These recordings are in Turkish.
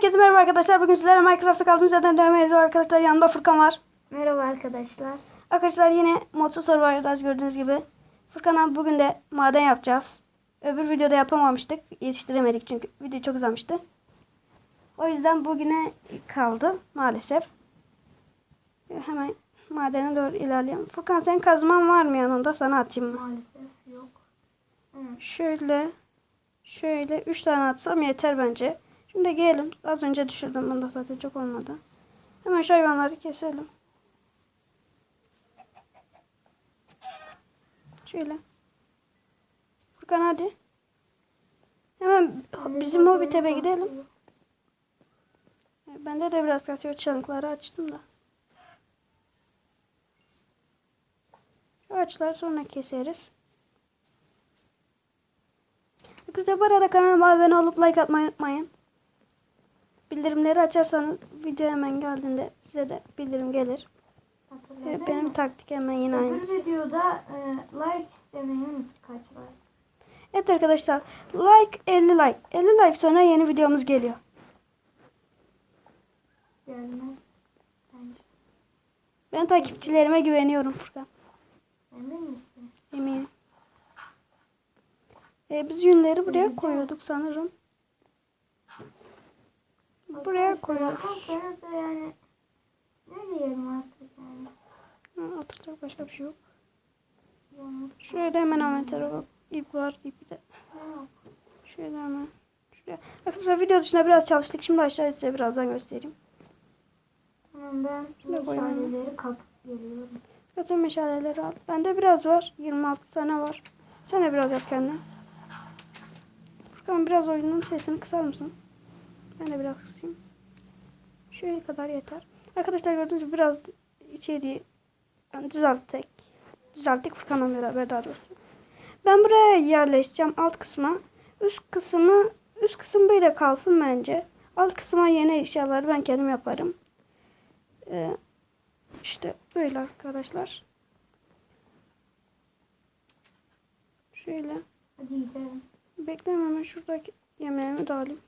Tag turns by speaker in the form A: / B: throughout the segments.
A: Herkese merhaba arkadaşlar. Bugün sizlerle Minecraft'ta kaldığımız yerden devam ediyoruz arkadaşlar. Yanımda Furkan var.
B: Merhaba arkadaşlar.
A: Arkadaşlar yine modsuz survivor'dayız gördüğünüz gibi. Furkan abi bugün de maden yapacağız. Öbür videoda yapamamıştık. Yetiştiremedik çünkü video çok uzamıştı. O yüzden bugüne kaldı maalesef. Hemen madene doğru ilerleyelim. Furkan senin kazman var mı yanında? Sana atayım mı?
B: Maalesef yok. Evet.
A: Şöyle şöyle 3 tane atsam yeter bence. Şimdi gelelim. Az önce düşürdüm bunda zaten çok olmadı. Hemen şu hayvanları keselim. Şöyle. Furkan hadi. Hemen bizim Hobbit eve gidelim. Bende de biraz kasıyor çanıkları açtım da. Şu ağaçları sonra keseriz. Arkadaşlar bu arada kanalıma abone olup like atmayı unutmayın. Bildirimleri açarsanız video hemen geldiğinde size de bildirim gelir.
B: Hatırladın
A: benim taktik hemen yine aynı.
B: Öbür videoda e, like istemeyin kaç like.
A: Evet arkadaşlar like 50 like. 50 like sonra yeni videomuz geliyor.
B: Gelmez. Bence.
A: Ben takipçilerime güveniyorum Furkan.
B: Emin misin?
A: Eminim. Ee, biz yünleri buraya
B: Göreceğiz.
A: koyuyorduk sanırım. Buraya
B: Arkadaşlar,
A: koyuyoruz.
B: Bakarsanız da yani ne diyelim artık yani.
A: Hı, Oturacak başka bir şey yok. Da hemen bak. İp var. ipi de. Şöyle hemen. Şuraya. Arkadaşlar video dışında biraz çalıştık. Şimdi aşağıya size birazdan göstereyim.
B: Hemen ben
A: Şöyle koyalım.
B: meşaleleri kapıp geliyorum.
A: Bütün meşaleleri al. Bende biraz var. 26 tane var. Sen de biraz yap kendine. Furkan biraz oyunun sesini kısar mısın? Ben de biraz kısayım. Şöyle kadar yeter. Arkadaşlar gördüğünüz gibi biraz içeriği yani düzelttik. Düzelttik Furkan'la beraber daha doğrusu. Ben buraya yerleşeceğim alt kısma. Üst kısmı üst kısım böyle kalsın bence. Alt kısma yeni eşyaları ben kendim yaparım. Ee, işte böyle arkadaşlar. Şöyle.
B: Hadi gidelim.
A: Şuradaki yemeğimi de alayım.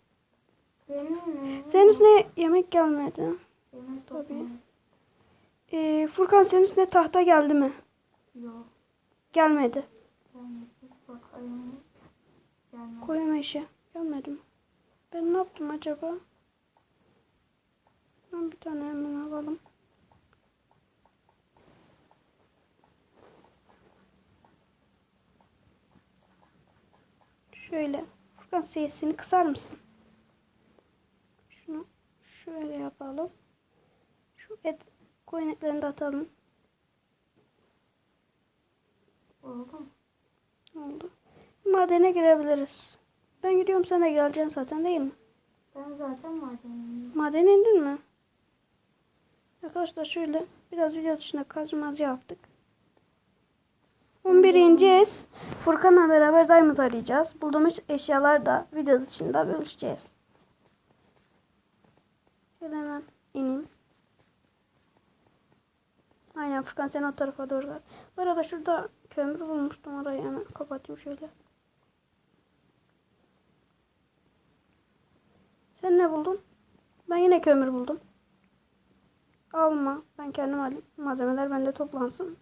A: Senin üstüne yemek gelmedi.
B: Yemek
A: Tabii. Ee, Furkan senin üstüne tahta geldi mi?
B: Yok.
A: Gelmedi.
B: Gelmedi.
A: Koyma işe. Gelmedi mi? Ben ne yaptım acaba? Ben bir tane hemen alalım. Şöyle. Furkan sesini kısar mısın? Şöyle yapalım. Şu et koyun etlerini de atalım.
B: Oldu mu?
A: Oldu. Madene girebiliriz. Ben gidiyorum sen de geleceksin zaten değil mi?
B: Ben zaten madeniyim.
A: Madene indin mi? Arkadaşlar şöyle biraz video dışında kazmaz yaptık. 11. ineceğiz. Furkan'la beraber diamond arayacağız. Bulduğumuz eşyalar da video dışında bölüşeceğiz. Şöyle hemen ineyim. Aynen Furkan sen o tarafa doğru gel. Bu arada şurada kömür bulmuştum orayı hemen kapatayım şöyle. Sen ne buldun? Ben yine kömür buldum. Alma. Ben kendim alayım. Malzemeler bende toplansın.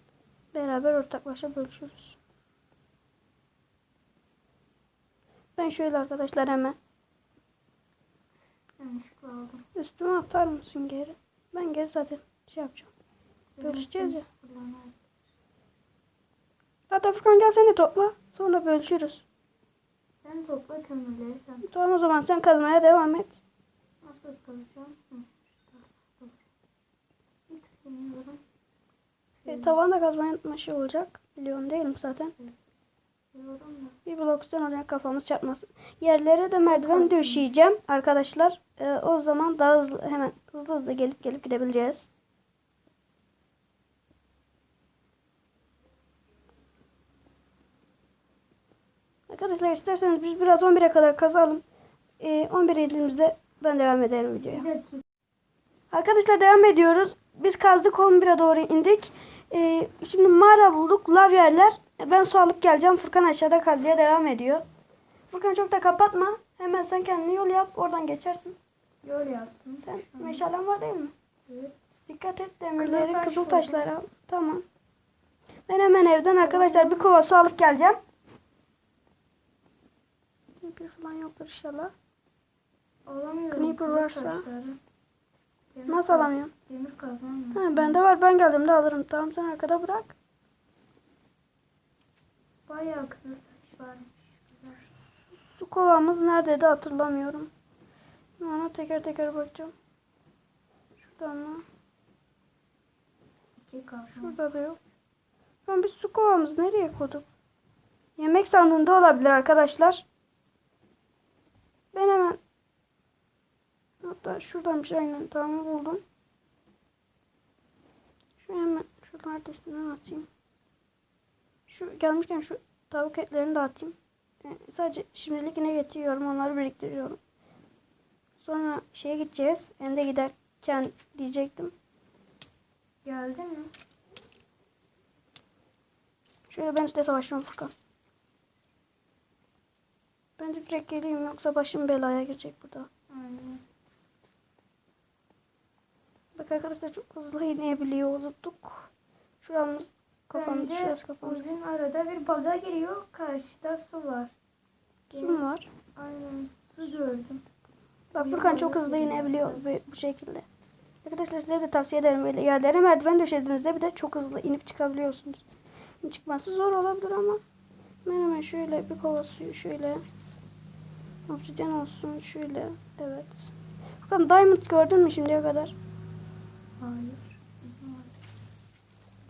A: Beraber ortaklaşa bölüşürüz. Ben şöyle arkadaşlar hemen
B: Yanlışlıkla aldım.
A: üstüme atar mısın geri? Ben geri zaten şey yapacağım. Bölüşeceğiz ya. Hatta Furkan gel seni topla. Sonra bölüşürüz.
B: Sen topla kömürleri sen.
A: Tamam o zaman sen kazmaya devam et.
B: Nasıl tıklayamıyorum.
A: E, tavanda kazmayı unutma şey olacak. Biliyorsun değil mi zaten?
B: Da.
A: Bir bloktan oraya kafamız çarpmasın. Yerlere de merdiven döşeyeceğim arkadaşlar. Ee, o zaman daha hızlı hemen hızlı hızlı gelip gelip gidebileceğiz. Arkadaşlar isterseniz biz biraz 11'e kadar kazalım. Ee, 11 elimizde ben devam ederim videoya. Arkadaşlar devam ediyoruz. Biz kazdık 11'e doğru indik. Ee, şimdi mağara bulduk. Lav yerler. Ben su alıp geleceğim. Furkan aşağıda kazıya devam ediyor. Furkan çok da kapatma. Hemen sen kendini yol yap. Oradan geçersin.
B: Yol yaptım.
A: Sen
B: an.
A: meşalen var değil mi?
B: Evet.
A: Dikkat et demirleri, kızıl
B: koydum.
A: taşları al. Tamam. Ben hemen evden arkadaşlar bir kova su alıp geleceğim. Bir falan yoktur inşallah.
B: Alamıyorum.
A: Creeper
B: kızıl
A: varsa-
B: taşları. Demir
A: Nasıl alamıyorum?
B: Demir kazanmıyor.
A: Ha, bende var ben geldiğimde alırım. Tamam sen arkada bırak.
B: Bayağı kızıl taş varmış.
A: Su kovamız neredeydi hatırlamıyorum. Ona teker teker bakacağım. Şuradan mı? Şurada da yok. Lan biz su kovamızı nereye koyduk? Yemek sandığında olabilir arkadaşlar. Ben hemen hatta şuradan bir şey aynen tamam buldum. Şu hemen şuradan üstünden atayım. Şu gelmişken şu tavuk etlerini de atayım. Yani sadece şimdilik ne getiriyorum onları biriktiriyorum. Sonra şeye gideceğiz. Ende giderken diyecektim.
B: Geldi mi?
A: Şöyle ben işte savaşıyorum Furkan. Bence direkt geleyim yoksa başım belaya girecek burada.
B: Aynen.
A: Bak arkadaşlar çok hızlı inebiliyor tuttuk. Şuramız kafamız,
B: Bence
A: şurası kafamız.
B: Uzun arada bir baga giriyor. Karşıda su var.
A: Su mu var?
B: Aynen. Su gördüm.
A: Bak Furkan çok hızlı
B: giriyor.
A: inebiliyor bu, bu şekilde. Arkadaşlar size de tavsiye ederim böyle yerlere merdiven döşediğinizde bir de çok hızlı inip çıkabiliyorsunuz. Çıkması zor olabilir ama ben hemen şöyle bir kova suyu şöyle oksijen olsun şöyle evet. Furkan diamond gördün mü şimdiye kadar?
B: Hayır.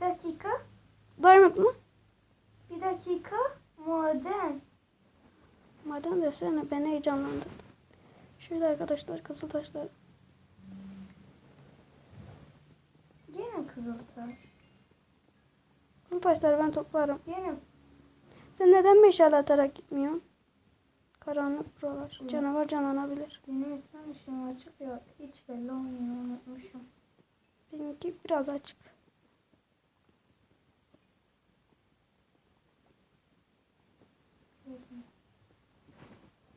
B: Bir dakika.
A: Diamond mı?
B: Bir dakika. Maden.
A: Maden desene beni heyecanlandırdın. Şöyle arkadaşlar kızıl taşlar.
B: Gene kızıl taş.
A: Kızıl taşları ben toplarım.
B: Gene
A: Sen neden meşale atarak gitmiyorsun? Karanlık buralar.
B: Hı.
A: Canavar canlanabilir.
B: benim ekran ışığım açık ya. Hiç belli olmuyor. Unutmuşum.
A: Benimki biraz açık.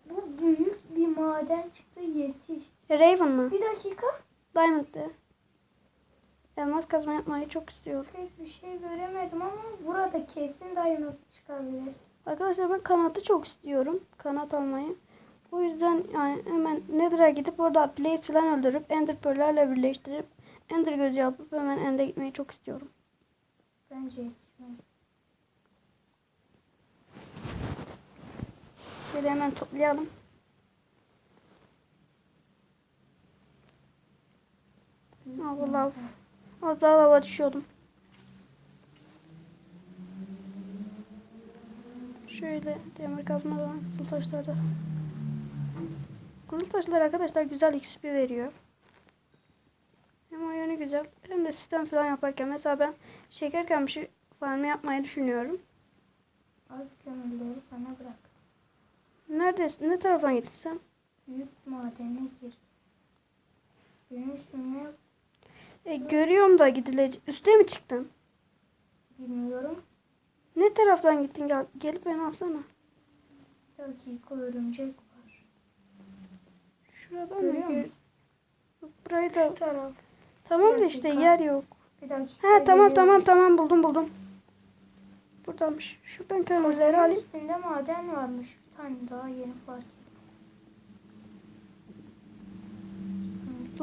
B: Bu büyük bir maden çıktı yetiş.
A: Raven mı?
B: Bir dakika.
A: Diamond de. Elmas kazma yapmayı çok istiyorum.
B: Pek bir şey göremedim ama burada kesin diamond çıkabilir.
A: Arkadaşlar ben kanatı çok istiyorum. Kanat almayı. O yüzden yani hemen Nether'a gidip orada Blaze falan öldürüp Ender Pearl'lerle birleştirip Ender gözü yapıp hemen End'e gitmeyi çok istiyorum.
B: Bence yetişmez.
A: Şöyle hemen toplayalım. Allah. Az daha lava düşüyordum. Şöyle demir kazmadan kızıl taşlarda. Kızıl taşlar arkadaşlar güzel XP veriyor. Hem o yönü güzel hem de sistem falan yaparken mesela ben şeker kamışı farmı yapmayı düşünüyorum.
B: Az kömürleri sana bırak.
A: Neredesin? Ne taraftan gittin sen?
B: Büyük madene gir. Benim üstüme
A: E, görüyorum da gidilecek. Üste mi çıktın?
B: bilmiyorum.
A: Ne taraftan gittin? Gel, gelip beni alsana.
B: Dakika örümcek var.
A: Şuradan
B: Görüyor
A: mı?
B: musun?
A: Burayı da
B: Bu taraf.
A: tamam da işte
B: dakika.
A: yer yok.
B: Bir dakika.
A: He tamam
B: geliyorum.
A: tamam tamam buldum buldum. Buradanmış. Şuradan kömürleri
B: Kömürlerin
A: alayım.
B: üstünde maden varmış. Bir tane daha yeni fark ettim.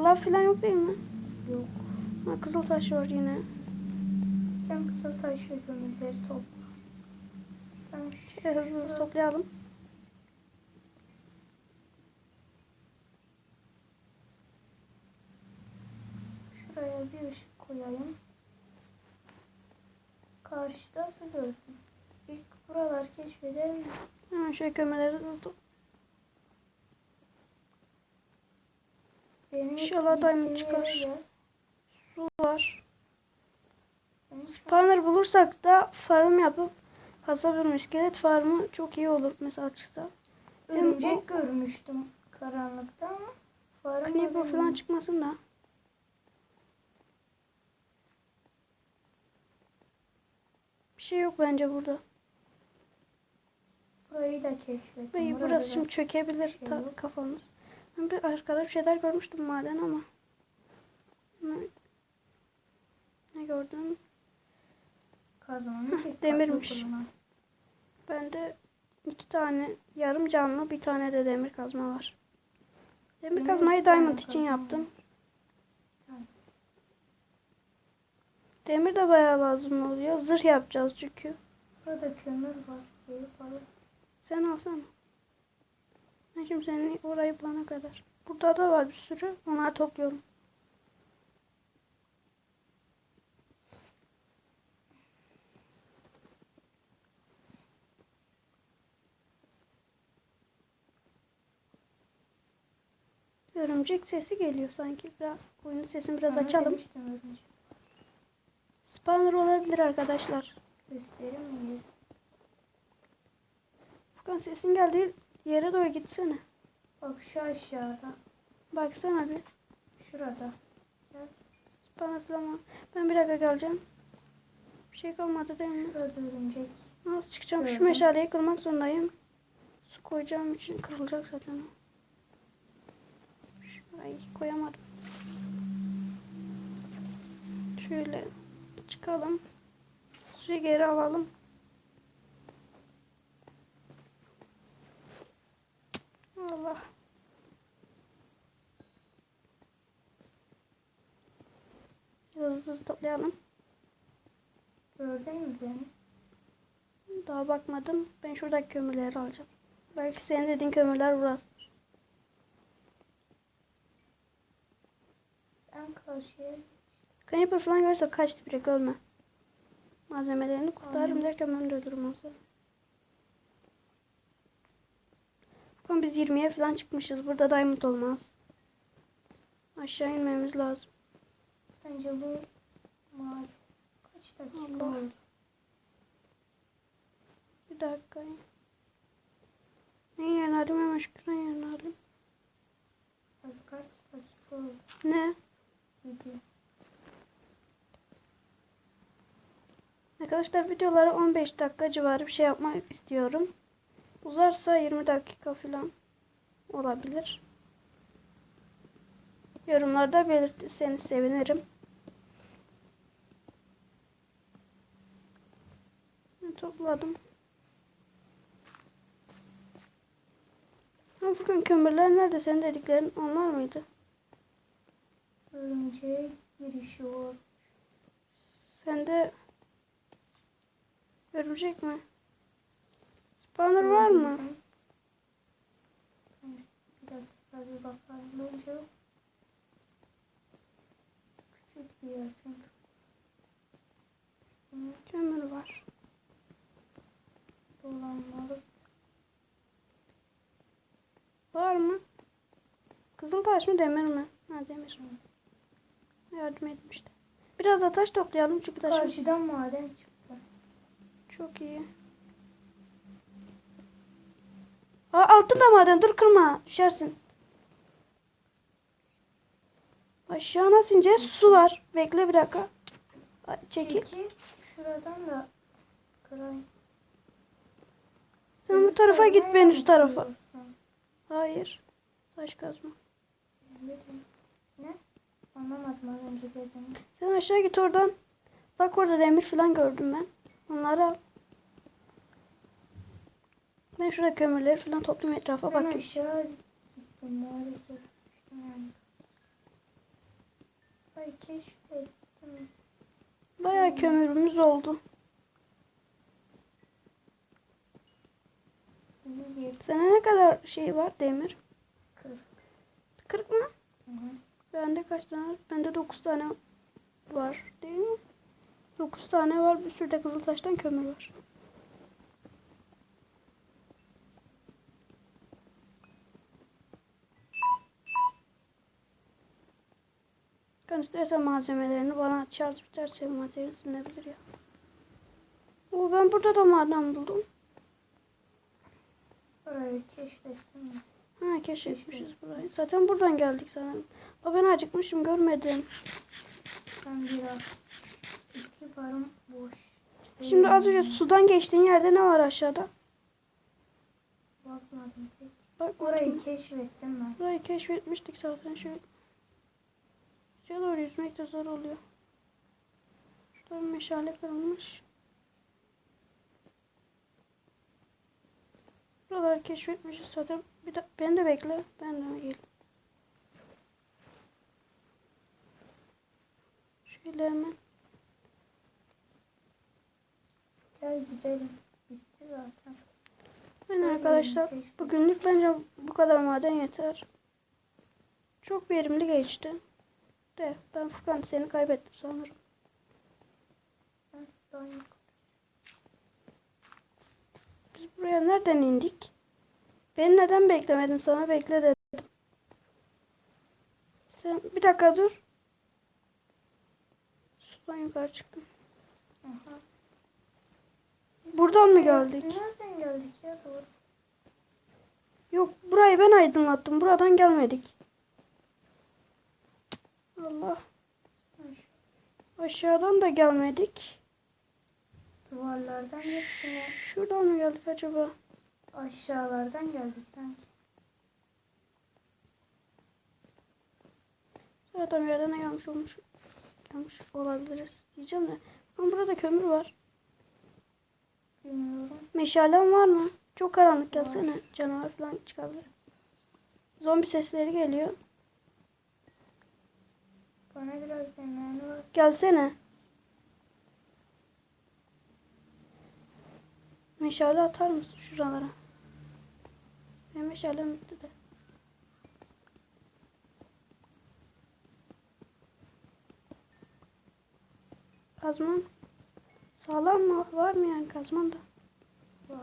A: Lav falan yok değil mi?
B: Yok.
A: Ha, kızıl taş var yine.
B: Sen kızıl taş ve kömürleri topla. Ben
A: Şöyle hızlı hızlı toplayalım.
B: şuraya bir ışık koyayım. Karşıda su gördüm. İlk buralar keşfedelim.
A: Hemen şöyle kömürleri hızlı top-
B: Benim
A: İnşallah diamond çıkar.
B: yere
A: Su var. Spawner bulursak da farm yapıp kasabilirim. İskelet farmı çok iyi olur mesela çıksa.
B: Örümcek
A: o-
B: görmüştüm karanlıkta ama farım
A: Creeper
B: haberim
A: falan çıkmasın da. Bir şey yok bence burada.
B: Burayı da keşfettim. Burada
A: burası şimdi çökebilir
B: şey
A: ta- kafamız. Ben bir arkada bir şeyler görmüştüm maden ama. Ne, ne gördüm?
B: Kazmanın tek
A: demirmiş. Bende iki tane yarım canlı bir tane de demir kazma var. Demir kazmayı diamond için yaptım. Demir de bayağı lazım oluyor. Zırh yapacağız çünkü.
B: Burada kömür var.
A: Sen alsana. Ben şimdi seni orayı bulana kadar. Burada da var bir sürü. Onları topluyorum. Örümcek sesi geliyor sanki. Biraz oyunun sesini biraz
B: Sana
A: açalım. Spawner olabilir arkadaşlar.
B: Gösterir miyiz?
A: Furkan sesin geldi. Yere doğru gitsene.
B: Bak şu aşağıda.
A: Baksana bir.
B: Şurada. Gel.
A: Spawner falan. Ben bir dakika geleceğim. Bir şey kalmadı değil mi?
B: Şurada örümcek.
A: Nasıl çıkacağım? Şu meşaleyi kırmak zorundayım. Su koyacağım için kırılacak zaten. Şurayı koyamadım. Şöyle çıkalım. Suyu geri alalım. Allah. Hızlı hızlı toplayalım.
B: Gördün mü beni?
A: Daha bakmadım. Ben şuradaki kömürleri alacağım. Belki senin dediğin kömürler burası.
B: Ben karşıya
A: Creeper falan görürse kaçtı bile ölme. Malzemelerini kurtarırım derken ben de ölürüm aslında. Biz 20'ye falan çıkmışız. Burada diamond olmaz. Aşağı inmemiz lazım.
B: Bence bu mavi. Kaç dakika
A: Allah.
B: oldu?
A: Bir dakika. Ne alayım hemen şükran.
B: Abi kaç dakika oldu?
A: Ne?
B: Video.
A: Arkadaşlar videoları 15 dakika civarı bir şey yapmak istiyorum. Uzarsa 20 dakika falan olabilir. Yorumlarda belirtirseniz sevinirim. Topladım. Furkan kömürler nerede? Senin dediklerin onlar mıydı?
B: Örümceğe girişi var.
A: Sende örümcek mi? Spawner var mı?
B: Bir dakika bir bakalım. Bence yok. Küçük bir yer çünkü. Üstüne
A: Kömür var.
B: dolanmalı.
A: Var mı? Kızıl taş mı demir mi? Ha demir. Yardım etmişti. Biraz da taş toplayalım çünkü taş
B: Karşıdan maden çıktı.
A: Çok iyi. Aa altında maden dur kırma düşersin. Aşağı nasıl ineceğiz? Su var. Bekle bir dakika. Çekil.
B: Çekil. Şuradan da kırayım.
A: Sen bu tarafa git ben üst tarafa. Hayır. Taş kazma.
B: Ne? Anlamadım az önce dediğini.
A: Sen aşağı git oradan. Bak orada demir falan gördüm ben. Onları al. Ben şurada kömürleri falan toplayayım etrafa
B: Ben
A: bakayım.
B: aşağı gittim maalesef. Yani. Ay keşfettim.
A: Bayağı kömürümüz oldu. Sana ne kadar şey var demir?
B: Kır.
A: 40 mı?
B: Hı hı.
A: Bende kaç tane var? Bende 9 tane var değil mi? 9 tane var. Bir sürü de kızıltaştan kömür var. İstersen malzemelerini bana şarj biterse materyal silinebilir ya. Oo, ben burada da maden buldum.
B: Orayı keşfettim.
A: Ha keşfetmişiz burayı. Zaten buradan geldik sanırım. Aa, ben acıkmışım görmedim.
B: Ben biraz iki barım boş.
A: Şimdi az önce sudan geçtiğin yerde ne var aşağıda?
B: Bakmadım pek.
A: Bak
B: Orayı keşfettim ben.
A: Burayı keşfetmiştik zaten şu. Şuraya doğru yüzmek de zor oluyor. Şurada bir meşale kırılmış. Buraları keşfetmişiz zaten. Bir de, beni de bekle. Ben de gel. Şöyle hemen.
B: Gel gidelim. Bitti zaten.
A: Aynen arkadaşlar. Bugünlük bence bu kadar maden yeter. Çok verimli geçti. De ben Furkan seni kaybettim sanırım. Biz buraya nereden indik? Beni neden beklemedin? Sana bekle dedim. Sen bir dakika dur. Sudan yukarı çıktım.
B: Aha.
A: Buradan mı geldik?
B: Nereden geldik ya doğru.
A: Yok burayı ben aydınlattım. Buradan gelmedik. Allah. Aşağıdan da gelmedik.
B: Duvarlardan geçtine
A: Şuradan mı geldik acaba?
B: aşağılardan geldik sanki.
A: Zaten yerden gelmiş olmuş. Gelmiş olabiliriz diyeceğim de. Ama burada kömür var.
B: Bilmiyorum.
A: Meşalen var mı? Çok karanlık gelsene. Canavar falan çıkabilir. Zombi sesleri geliyor.
B: Bana biraz yemeğini var.
A: Gelsene. Meşale atar mısın şuralara? Benim meşalem bitti de. Kazman sağlam mı? Var mı yani kazman da?
B: Var.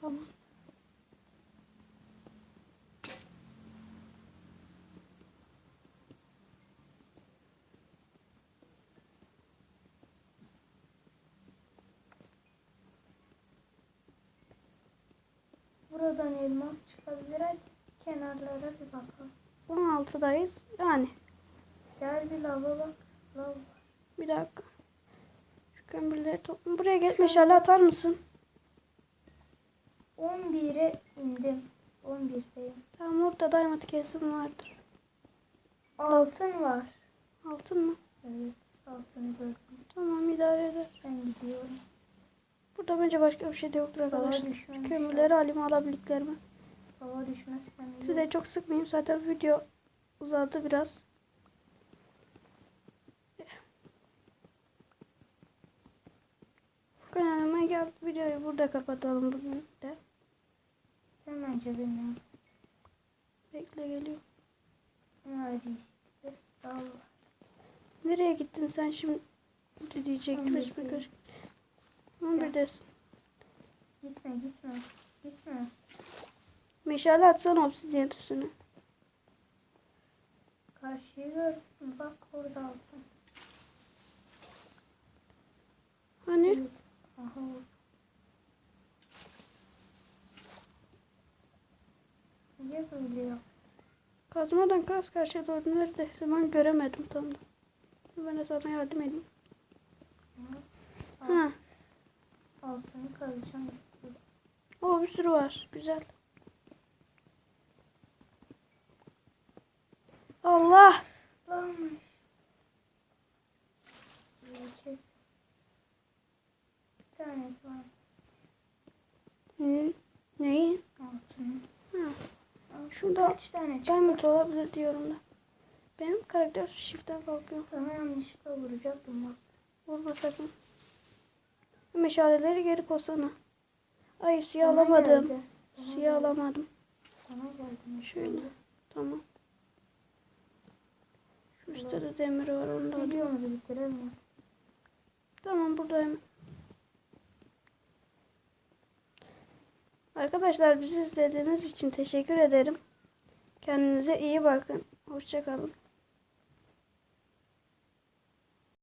A: Tamam.
B: Buradan elmas çıkabilir. Hadi kenarlara bir bakalım.
A: 16'dayız. Yani
B: Gel bir lava bak. Lav.
A: bir dakika. Şu kömürleri topla. Buraya gel meşale atar mısın?
B: 11'e indim. 11'deyim.
A: Tamam orada diamond kesim vardır.
B: Altın var.
A: Altın mı?
B: Evet. Altını gördüm.
A: Tamam idare eder.
B: Ben gidiyorum.
A: Burada bence başka bir şey de yoktur arkadaşlar. Kömürleri alayım alabildiklerimi.
B: Hava düşmezsen.
A: Size çok sıkmayayım zaten video uzadı biraz. Furkan yanıma gel videoyu burada kapatalım bugün de.
B: Sen önce beni.
A: Bekle geliyor.
B: Hadi işte. Dal.
A: Nereye gittin sen şimdi diyecek
B: On bir
A: kız bir
B: değil.
A: kız. 11'desin.
B: Gitme gitme. Gitme.
A: Meşale atsana obsidiyen üstüne.
B: Karşıyı gördün. Bak orada altın.
A: Hani?
B: Aha. Niye böyle yap?
A: Kazmadan kaz karşıya doğru neredeyse ben göremedim tam da. Ben de sana yardım edeyim. Ha,
B: Altını kazacağım.
A: o bir sürü var. Güzel. Allah!
B: Çek. Bir tanesi var.
A: Ne? Neyi?
B: Altını.
A: Ha. Şurada
B: Kaç tane çıktı?
A: diamond olabilir diyorum da. Benim karakter shift'ten kalkıyor.
B: Sana yanlışlıkla vuracaktım bak.
A: Vurma sakın. Meşaleleri geri koysana. Ay suyu
B: Sana
A: alamadım.
B: geldi. Sana geldi.
A: alamadım.
B: Sana geldi.
A: Şöyle. Tamam. Şu üstte de demir var onu da.
B: Videomuzu bitirelim.
A: Tamam buradayım. Arkadaşlar bizi izlediğiniz için teşekkür ederim. Kendinize iyi bakın. Hoşçakalın.